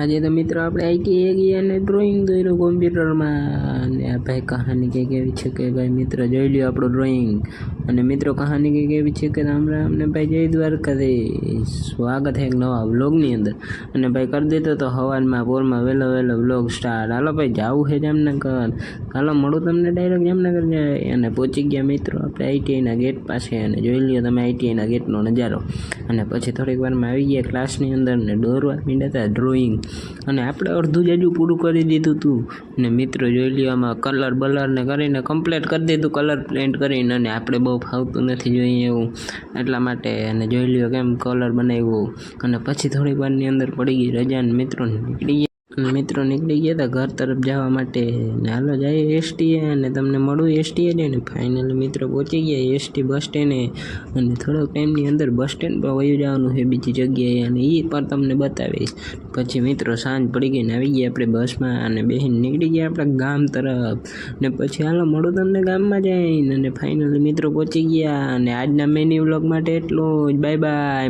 આજે તો મિત્રો આપણે આઈટી અને ડ્રોઈંગ દોર્યું કોમ્પ્યુટરમાં અને આ ભાઈ કહાની કંઈક એવી છે કે ભાઈ મિત્ર જોઈ લ્યો આપણું ડ્રોઈંગ અને મિત્રો કહાની કંઈક એવી છે કે રામ અમને ભાઈ જય દ્વારકાધીશ. સ્વાગત એક નવા વ્લોગની અંદર. અને ભાઈ કરી દેતો તો હવારમાં પોરમાં વહેલો વહેલો વ્લોગ સ્ટાર્ટ હાલો ભાઈ, જાવું છે જામનગર. હાલો, મળું તમને ડાયરેક્ટ જામનગર જાય અને પહોંચી ગયા મિત્રો આપણે આઈટીઆઈના ગેટ પાસે. અને જોઈ લ્યો તમે આઈટીઆઈના ગેટનો નજારો. અને પછી થોડીક વારમાં આવી ગયા ક્લાસની અંદર ને દોરવા માંડ્યા હતા ડ્રોઈંગ અને આપણે અડધું જાજુ પૂરું કરી દીધું હતું ને મિત્રો જોઈ લ્યો કલર બલરને કરીને કમ્પ્લીટ કરી દીધું કલર પ્રિન્ટ કરીને અને આપણે બહુ ફાવતું નથી જોઈએ એવું. એટલા માટે અને જોઈ લ્યો કેમ કલર બનાવ્યો. અને પછી થોડી વારની અંદર પડી ગઈ રજાને મિત્રોને મિત્રો નીકળી મિત્રો નીકળી ગયા હતા ઘર તરફ જવા માટે. ને હાલો જાય એસટીએ અને તમને મળું એસટીએ ને ને. ફાઇનલી મિત્રો પહોંચી ગયા એસટી બસ સ્ટેન્ડે અને થોડોક ટાઈમની અંદર બસ સ્ટેન્ડ પર વયું જવાનું છે બીજી જગ્યાએ. અને એ પણ તમને બતાવીશ. પછી મિત્રો સાંજ પડી ગઈ ને આવી ગયા આપણે બસમાં અને બેહીને નીકળી ગયા આપણા ગામ તરફ. ને પછી હાલો મળું તમને ગામમાં જઈને. અને ફાઇનલી મિત્રો પહોંચી ગયા. અને આજના મેન્યુ વ્લોગ માટે એટલું જ. Bye bye